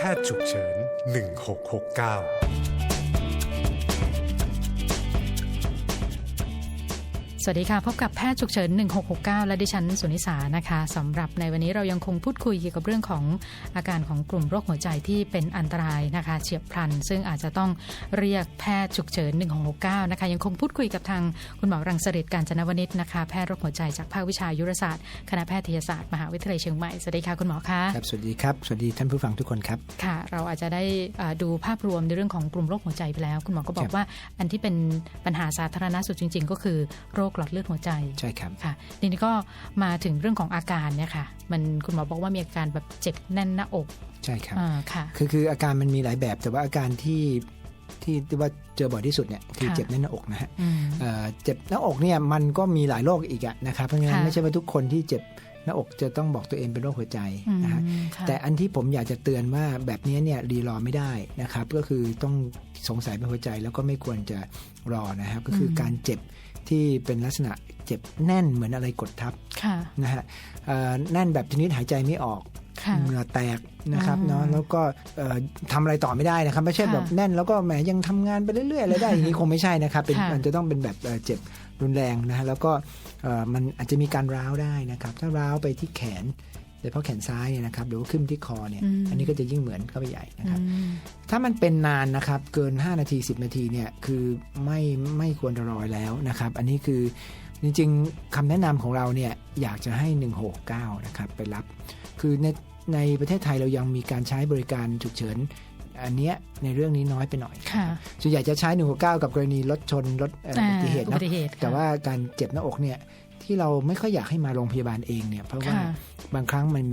แพทย์ฉุกเฉิน 1669 วัสดีค่ะ พบกับแพทย์ฉุกเฉิน 1669 และดิฉันสุนิสานะคะสำหรับในวันนี้เรายังคงพูดคุยเกี่ยวกับเรื่องของอาการของกลุ่มโรคหัวใจที่เป็นอันตรายนะคะ เฉียบพลัน ซึ่งอาจจะต้องเรียกแพทย์ฉุกเฉิน 1669 นะคะ ยังคงพูดคุยกับทางคุณหมอรังสฤษการจนวนิชนะคะแพทย์โรคหัวใจจากภาควิชายุรศาสตร์คณะแพทยศาสตร์มหาวิทยาลัยเชียงใหม่สวัสดีค่ะคุณหมอคะครับสวัสดีครับสวัสดีท่านผู้ฟังทุกคนครับค่ะ เราอาจจะได้อ่าดูภาพรวมในเรื่องของกลุ่มโรคหัวใจไปแล้ว คุณหมอก็บอครักบว่าอันที่เป็นปัญหาสาธารณสุขจริง ๆ ก็คือโรคหลอดเลือดหัวใจใช่ครับค่ะทีนี้ก็มาถึงเรื่องของอาการเนี่ยค่ะ มันคุณหมอบอกว่ามีอาการแบบเจ็บแน่นหน้าอกใช่ครับอ่าค่ะคือคืออาการมันมีหลายแบบแต่ว่าอาการที่ที่ที่ว่าเจอบ่อยที่สุดเนี่ยคือค่ะเจ็บแน่นหน้าอกนะฮะอืมเอ่อเจ็บหน้าอกเนี่ยมันก็มีหลายโรคอีกอะนะครับเพราะงั้นค่ะไม่ใช่ว่าทุกคนที่เจ็บหน้าอกจะต้องบอกตัวเองเป็นโรคหัวใจอืมนะฮะค่ะแต่อันที่ผมอยากจะเตือนว่าแบบนี้เนี่ยรีรอไม่ได้นะครับ ก็คือต้องสงสัยเป็นหัวใจแล้วก็ไม่ควรจะรอนะครับ ก็คืออมการเจ็บ ที่เป็นลักษณะเจ็บแน่นเหมือนอะไรกดทับค่ะนะฮะเอ่อแน่นแบบชนิดหายใจไม่ออกค่ะเหงื่อแตกนะครับอืมเนาะแล้วก็เอ่อทำอะไรต่อไม่ได้นะครับ ไม่ใช่ค่ะแบบแน่นแล้วก็แหมยังทำงานไปเรื่อยๆอะไรได้อย่างนี้คงไม่ใช่นะครับเป็นค่ะมันจะต้องเป็นแบบเอ่อเจ็บรุนแรงนะฮะแล้วก็เอ่อมันอาจจะมีการร้าวได้นะครับ ถ้าร้าวไปที่แขน โดยเฉพาะแขนซ้ายเนี่ยนะครับหรือว่าขึ้นที่คอเนี่ยอืมอันนี้ก็จะยิ่งเหมือนเข้าไปใหญ่นะครับอืมถ้ามันเป็นนานนะครับเกิน 5 นาที 10 นาทีเนี่ยคือไม่ไม่ควรจะรอแล้วนะครับ อันนี้คือจริงๆคำแนะนำของเราเนี่ยอยากจะให้ 169 นะครับไปรับ คือในในประเทศไทยเรายังมีการใช้บริการฉุกเฉินอันเนี้ยในเรื่องนี้น้อยไปหน่อยค่ะส่วนใหญ่จะใช้169 กับกรณีรถชนรถเอ่ออุบัติเหตุอุเนบัอะติเหตุค่ะแต่ว่าการเจ็บหน้าอกเนี่ยที่เราไม่ค่อยอยากให้มาโรงพยาบาลเองเนี่ยเพราะว่าค่ะ บางครั้งมัน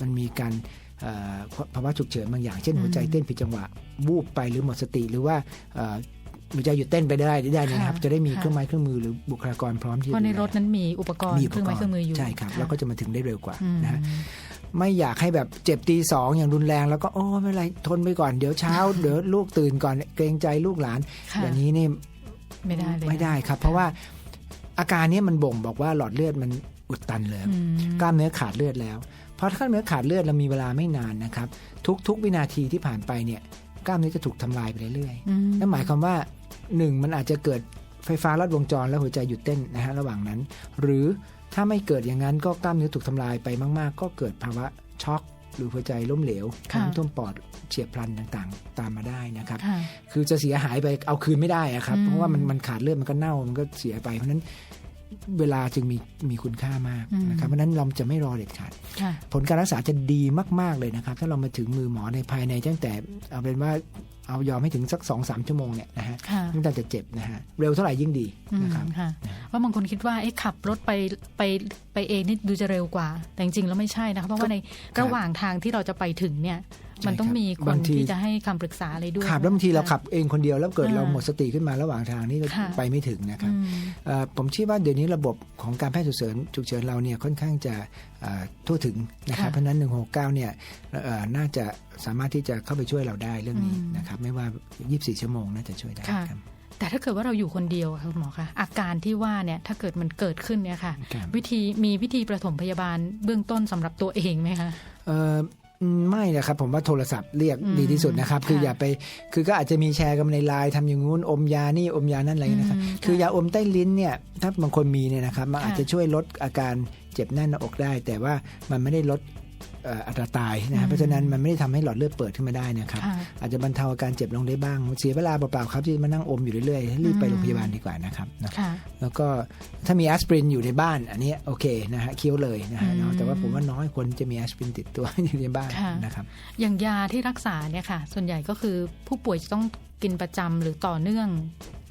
มันมีการเอ่อภาวะฉุกเฉินบางอย่างเช่นอืมหัวใจเต้นผิดจังหวะวูบไปหรือหมดสติ หรือว่าเอ่อหัวใจหยุดเต้นไปได้ได้เนี่ยนะครับค่ะจะได้มีค่ะเครื่องไม้เครื่องมือหรือบุคลากรพร้อมที่เพราะในดูแลรถนั้นมีอุปกรณ์มีเครื่องไม้เครื่องมืออยู่ใช่ครับะแล้วก็จะมาถึงได้เร็วกว่าอืมนะฮะไม่อยากให้แบบเจ็บตีสองอย่างรุนแรงแล้วก็โอ้ไม่เป็นไรทนไปก่อนเดี๋ยวเช้าเดี๋ยวลูกตื่นก่อนเกรงใจลูกหลานค่ะอย่างนี้นี่ไม่ได้เลยไม่ได้ครับ เพราะว่าอาการเนี้มันบ่งบอกว่าหลอดเลือดมัน อุดตันเลยอืมกล้ามเนื้อขาดเลือดแล้ว เพราะถ้ากล้ามเนื้อขาดเลือดเรามีเวลาไม่นานนะครับ ทุกๆวินาทีที่ผ่านไปเนี่ยกล้ามเนื้อจะถูกทำลายไปเรื่อยอืๆนั่นหมายความว่าหนึ่งมันอาจจะเกิดไฟฟ้าลัดวงจรแล้วหัวใจหยุดเต้นนะฮะระหว่างนั้น หรือถ้าไม่เกิดอย่างนั้นก็กล้ามเนื้อถูกทำลายไปมาก ๆ ก็เกิดภาวะช็อกหรือหัวใจล้มเหลวค่ะน้ำท่วมปอดเฉียบพลันต่างๆ ตามมาได้นะครับค่ะคือจะเสียหายไปเอาคืนไม่ได้อะครับอืมเพราะว่ามันมันขาดเลือดมันก็เน่ามันก็เสียไปเพราะฉะนั้น เวลาจึงมีมีคุณค่ามากนะครับเพราะฉะนั้นเราจะไม่รอเด็ดขาดค่ะผลการรักษาจะดีมาก ๆเลยนะครับ ถ้าเรามาถึงมือหมอในภายในตั้งแต่เอาเป็นว่าเอายอมให้ถึงสักสองสามชั่วโมงเนี่ยนะฮะค่ะตั้งแต่จะเจ็บนะฮะเร็วเท่าไหร่ยิ่งดีอืมนะครับค่ะ ว่าบางคนคิดว่าเอ๊ะขับรถไปไปไปเองนี่ดูจะเร็วกว่า แต่จริงๆแล้วไม่ใช่นะคะเพราะว่าในระหว่างทางที่เราจะไปถึงเนี่ยใช่มันต้องครับมีคนบางทีที่จะให้คำปรึกษาอะไรด้วยขับแล้วบางทีเราค่ะขับเองคนเดียวแล้วเกิดอ่าเราหมดสติขึ้นมาระหว่างทางนี่ค่ะไปไม่ถึงนะครับอืมเอ่อผมเชื่อว่าเดี๋ยวนี้ระบบของการแพทย์ฉุกเฉินฉุกเฉินเราเนี่ยค่อนข้างจะเอ่อทั่วถึงนะครับค่ะเพราะฉะนั้น 169 เนี่ยเอ่อน่าจะสามารถที่จะเข้าไปช่วยเราได้เรื่องนี้อืมนะครับไม่ว่า 24 ชั่วโมงน่าจะช่วยได้ค่ะครับ แต่ถ้าเกิดว่าเราอยู่คนเดียวค่ะคุณหมอคะอาการที่ว่าเนี่ยถ้าเกิดมันเกิดขึ้นเนี่ยค่ะครับวิธีมีวิธีประถมพยาบาลเบื้องต้นสำหรับตัวเองไหมคะเอ่ออืมไม่นะครับผมว่าโทรศัพท์เรียกอืมดีที่สุดนะครับ คือค่ะอย่าไปคือก็อาจจะมีแชร์กันในไลน์ทำอย่างงู้นอมยานี่อมยานั่นอะไรนะครับอืมคือค่ะยาอมใต้ลิ้นเนี่ยถ้าบางคนมีเนี่ยนะครับมันค่ะอาจจะช่วยลดอาการเจ็บแน่นหน้าอกได้ แต่ว่ามันไม่ได้ลดเอ่ออัตราตายนะครัอืมบเพราะฉะนั้นมันไม่ได้ทำให้หลอดเลือดเปิดขึ้นมาได้นะครับค่ะอาจจะบรรเทาอาการเจ็บลงได้บ้าง เสียเวลาเปล่าๆครับที่มานั่งอมอยู่เรื่อยๆให้รีบไปอืมโรงพยาบาลดีกว่านะครับนะค่ะแล้วก็ถ้ามีแอสไพรินอยู่ในบ้าน อันนี้โอเคนะฮะเคี้ยวเลยนะฮะเนาะอืมแต่ว่าผมว่าน้อยคนจะมีแอสไพรินติดตัวอยู่ในบ้านค่ะนะครับอย่างยาที่รักษาเนี่ยค่ะ ส่วนใหญ่ก็คือผู้ป่วยจะต้องกินประจำหรือต่อเนื่อง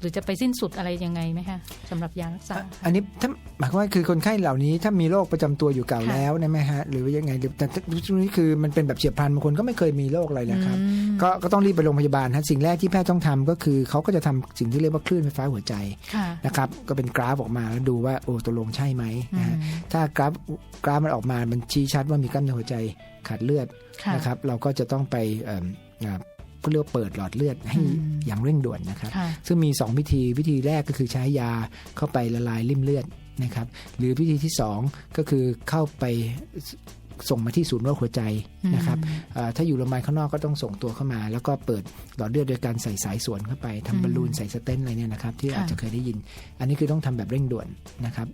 หรือจะไปสิ้นสุดอะไรยังไงไหมคะสำหรับยารักษา อันนี้ถ้าหมายความว่าคือคนไข้เหล่านี้ถ้ามีโรคประจำตัวอยู่เก่าค่ะแล้วนะไหมฮะหรือว่ายังไงหรือแต่ช่วงนี้คือมันเป็นแบบเฉียบพลันบางคนก็ไม่เคยมีโรคอะไรนะครับอืมก็ก็ต้องรีบไปโรงพยาบาลฮะสิ่งแรกที่แพทย์ต้องทำก็คือเขาก็จะทำสิ่งที่เรียกว่าคลื่นไฟฟ้าหัวใจค่ะนะครับก็เป็นกราฟออกมาแล้วดูว่าโอ้ตกลงใช่ไหมอืนะมฮะถ้ากราฟกราฟมันออกมามันชี้ชัดว่ามีกล้ามเนื้อหัวใจขาดเลือดค่ะนะครับเราก็จะต้องไปเอิ่มอ่า ก็เรียกว่าเปิดหลอดเลือดให้อืมอย่างเร่งด่วนนะครับค่ะซึ่งมี 2 วิธีวิธีแรกก็คือใช้ยาเข้าไปละลายริ่มเลือดนะครับ หรือวิธีที่ 2 ก็คือเข้าไปส่งมาที่ศูนย์โรคหัวใจนะครับอืมเอ่อถ้าอยู่โรงพยาบาลข้างนอกก็ต้องส่งตัวเข้ามา แล้วก็เปิดหลอดเลือดโดยการใส่สายส่วนเข้าไปทำบอลลูนใส่สเตนต์อะไรเนี่ยนะครับที่ค่ะอาจจะเคยได้ยิน อันนี้คือต้องทำแบบเร่งด่วนนะครับ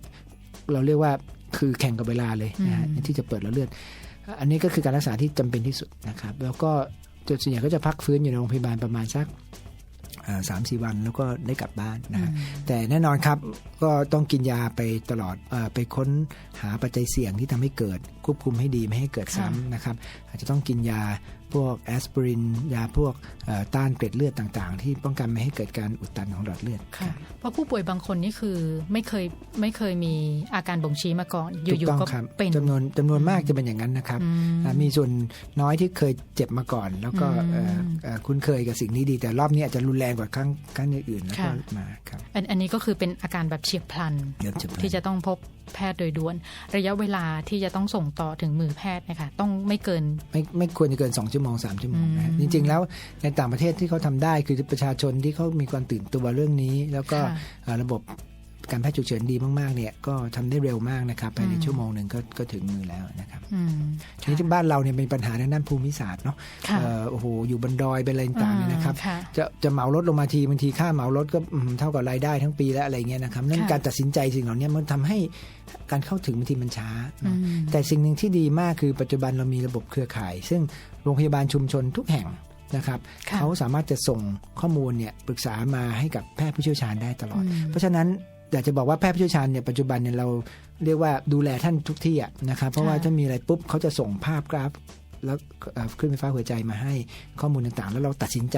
เราเรียกว่าคือแข่งกับเวลาเลยนะฮะที่จะเปิดหลอดเลือด อันนี้ก็คือการรักษาที่จำเป็นที่สุดนะครับ แล้วก็ ส่วนใหญ่ก็จะพักฟื้นอยู่ในโรงพยาบาลประมาณสักสามสี่วันแล้วก็ได้กลับบ้านนะฮะแต่แน่นอนครับก็ต้องกินยาไปตลอดเออไปค้นหาปัจจัยเสี่ยงที่ทำให้เกิด ควบคุมให้ดีไม่ให้เกิดซ้ำนะครับ อาจจะต้องกินยาพวกแอสไพริน ยาพวกเอ่อต้านเกล็ดเลือดต่างๆ ที่ป้องกันไม่ให้เกิดการอุดตันของหลอดเลือดค่ะเพราะผู้ป่วยบางคนนี่คือไม่เคยไม่เคยมีอาการบ่งชี้มาก่อนอถูกยู่ต้องๆก็ครับเป็นจำนวนจำนวนมากจะเป็นอย่างนั้นนะครับอืมอ่ามีส่วนน้อยที่เคยเจ็บมาก่อน แล้วก็อืมเอ่อเอ่อคุ้นเคยกับสิ่งนี้ดี แต่รอบนี้อาจจะรุนแรงกว่าครั้งครั้งอื่นๆแล้วก็ค่ะมาครับอันอันนี้ก็คือเป็นอาการแบบเฉียบพลันเดี๋ยวจะไปที่จะต้องพบแพทย์โดยด่วน ระยะเวลาที่จะต้องส่งต่อถึงมือแพทย์เนะคะต้องไม่เกินไม่ไม่ควรจะเกิน 2 ชั่วโมง 3 ชั่วโมงนะฮะอืมจริง ๆ แล้วในต่างประเทศที่เขาทำได้คือประชาชนที่เขามีความตื่นตัวเรื่องนี้ แล้วก็ค่ะเอ่อระบบ การแพทย์ฉุกเฉินดีมากๆเนี่ยก็ทำได้เร็วมากนะครับภายในอืมชั่วโมงหนึ่งก็ก็ถึงมือแล้วนะครับอืมทีนี้ที่บ้านเราเนี่ยเป็นปัญหาในด้านภูมิศาสตร์เนาะค่ะเอ่อโอ้โหอยู่บนดอยเป็นอะไรต่างๆเนี่ยนะครับค่ะจะจะเหมารถลงมาทีบางทีค่าเหมารถก็อืมเท่ากับรายได้ทั้งปีแล้วอะไรเงี้ยนะครับนั่นค่ะการตัดสินใจสิ่งเหล่านี้มันทำให้การเข้าถึงบางทีมันช้าอืเนาะมแต่สิ่งหนึ่งที่ดีมากคือปัจจุบันเรามีระบบเครือข่าย ซึ่งโรงพยาบาลชุมชนทุกแห่งนะครับค่ะเขาสามารถจะส่งข้อมูลเนี่ยปรึกษามาให้กับแพทย์ผู้เชี่ยวชาญได้ตลอดอืมเพราะฉะนั้น อยากจะบอกว่าแพทย์ผู้เชี่ยวชาญเนี่ยปัจจุบันเนี่ยเราเรียกว่าดูแลท่านทุกที่อะนะครับ เพราะว่าค่ะถ้ามีอะไรปุ๊บเขาจะส่งภาพกราฟแล้วเอ่อขึ้นไฟฟ้าหัวใจมาให้ข้อมูลต่างๆ แล้วเราตัดสินใจ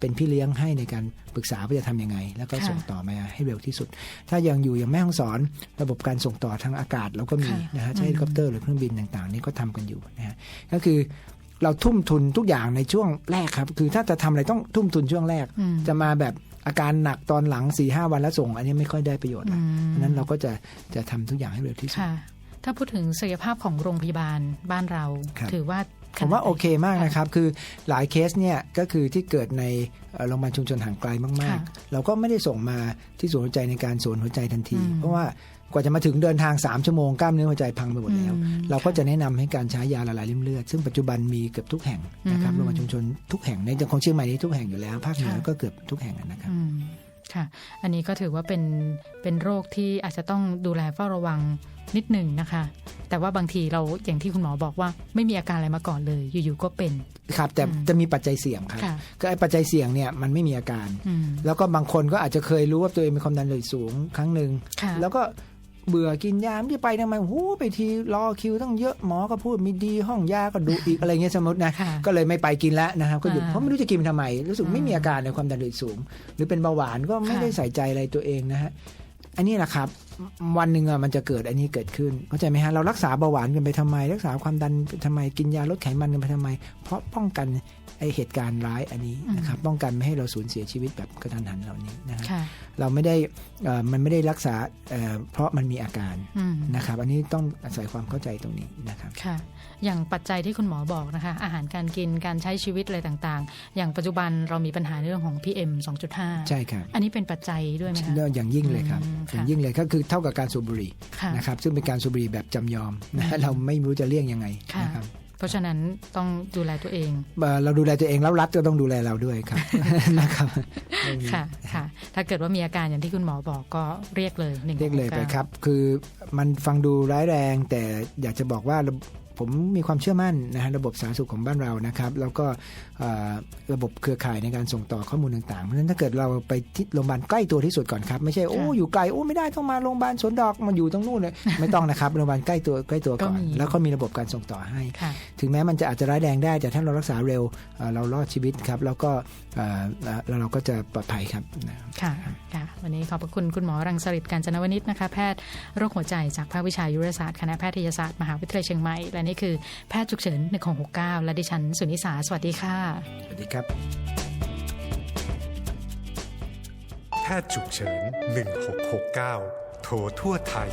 เป็นพี่เลี้ยงให้ในการปรึกษาว่าจะทำยังไง แล้วก็ค่ะส่งต่อมาให้เร็วที่สุด ถ้ายังอยู่อย่างแม่ห้องสอน ระบบการส่งต่อทางอากาศเราก็มีค่ะนะฮะใช้อืมเฮลิคอปเตอร์หรือเครื่องบินต่างๆ นี่ก็ทำกันอยู่นะฮะก็คือ เราทุ่มทุนทุกอย่างในช่วงแรกครับ คือถ้าจะทำอะไรต้องทุ่มทุนช่วงแรกอืมจะมาแบบอาการหนักตอนหลัง4ีหวันแล้วส่ง อันนี้ไม่ค่อยได้ประโยชน์ละอืมเพราะฉะนั้นเราก็จะจะทำทุกอย่างให้เร็วที่สุดค่ะถ้าพูดถึงศักยภาพของโรงพยาบาลบ้านเราครับถือว่า ผมว่าขนดไหนโอเคมากนะครับ คือหลายเคสเนี่ยก็คือที่เกิดในเอ่อโรงพยาบาลชุมชนห่างไกลมากค่ะๆเราก็ไม่ได้ส่งมาที่ศูนย์หัวใจในการสวนหัวใจทันทีอืมเพราะว่ากว่าจะมาถึงเดินทาง 3 ชั่วโมงกล้ามเนื้อหัวใจพังไปหมดแล้วอืมเราก็ค่ะจะแนะนำให้การใช้ยาละลายริ่มเลือด ซึ่งปัจจุบันมีเกือบทุกแห่งนะครับอืมโรงพยาบาลชุมชนทุกแห่งในของเชียงใหม่นี้ทุกแห่งอยู่แล้วภาคเหนือค่ะก็เกือบทุกแห่งนะครับอืม ค่ะ อันนี้ก็ถือว่าเป็นเป็นโรคที่อาจจะต้องดูแลเฝ้าระวังนิดหนึ่งนะคะ แต่ว่าบางทีเราอย่างที่คุณหมอบอกว่า ไม่มีอาการอะไรมาก่อนเลย อยู่ๆก็เป็น ครับ แต่อืมจะมีปัจจัยเสี่ยงครับค่ะก็ไอ้ปัจจัยเสี่ยงเนี่ยมันไม่มีอาการอืมแล้วก็บางคนก็อาจจะเคยรู้ว่าตัวเองมีความดันโลหิตสูงครั้งหนึ่งค่ะแล้วก็ เบื่อกินยาไม่ได้ไปทำไมโอ้โหไปทีรอคิวตั้งเยอะหมอก็พูดมีดีห้องยาก็ดูอีกอะไรเงี้ยสมมตินะค่ะก็เลยไม่ไปกินแล้วนะครับก็หยุดอ่าเพราะไม่รู้จะกินทำไม รู้สึกอืมไม่มีอาการในความดันโลหิตสูง หรือเป็นเบาหวานก็ไม่ค่ะได้ใส่ใจอะไรตัวเองนะฮะอันนี้แหละครับ วันหนึ่งอะมันจะเกิดอันนี้เกิดขึ้นเข้าใจไหมฮะเรารักษาเบาหวานกันไปทำไม รักษาความดันไปทำไมกินยาลดไขมันกันไปทำไม เพราะป้องกันไอเหตุการณ์ร้ายอันนี้นะครับป้องกันไม่ให้เราสูญเสียชีวิตแบบกระทันหันเหล่านี้นะฮะค่ะเราไม่ได้เอ่อมันไม่ได้รักษาเอ่อเพราะมันมีอาการอืมนะครับอันนี้ต้องอาศัยความเข้าใจตรงนี้นะครับค่ะอย่างปัจจัยที่คุณหมอบอกนะคะ อาหารการกินการใช้ชีวิตอะไรต่างๆ อย่างปัจจุบันเรามีปัญหาในเรื่องของ PM 2.5 ใช่ครับอันนี้เป็นปัจจัยด้วยไหมคะเรื่องอย่างยิ่งเลยครับอืมอค่ะย่างยิ่งเลยก็คือเท่ากับการสูบบุหรี่ค่ะนะครับซึ่งเป็นการสูบบุหรี่แบบจำยอมนะอืมเราไม่รู้จะเลี่ยงยังไงค่ะนะครับเพราะฉะนั้นต้องดูแลตัวเองเอ่อเราดูแลตัวเองแล้วรัฐก็ต้องดูแลเราด้วยครับนะครับไม่มีค่ะค่ะ ถ้าเกิดว่ามีอาการอย่างที่คุณหมอบอกก็เรียกเลยหนึ่งเรียกเลยไปครับ คือมันฟังดูร้ายแรงแต่อยากจะบอกว่าระ ผมมีความเชื่อมั่นนะฮะระบบสาธารณสุขของบ้านเรานะครับ แล้วก็เอ่อระบบเครือข่ายในการส่งต่อข้อมูลต่างๆ เพราะฉะนั้นถ้าเกิดเราไปที่โรงพยาบาลใกล้ตัวที่สุดก่อนครับ ไม่ใช่โอ้อยู่ไกลโอ้ไม่ได้ต้องมาโรงพยาบาลสวนดอกมาอยู่ตรงนู่นเลยไม่ต้องนะครับโรงพยาบาลใกล้ตัวใกล้ตัวก่อน แล้วก็มีระบบการส่งต่อให้ค่ะถึงแม้มันจะอาจจะร้ายแรงได้ แต่ถ้าเรารักษาเร็วเอ่อเรารอดชีวิตครับ แล้วก็เอ่อแล้วเราก็จะปลอดภัยครับนะค่ะค่ะวันนี้ขอบพระคุณคุณหมอรังสฤษการจนวนิชนะคะแพทย์โรคหัวใจจากภาควิชายุรศาสตร์คณะแพทยศาสตร์มหาวิทยาลัยเชียงใหม่และนี่คือแพทย์ฉุกเฉิน1669 และดิฉันสุนิสา สวัสดีค่ะ สวัสดีครับ แพทย์ฉุกเฉิน 1669 โทรทั่วไทย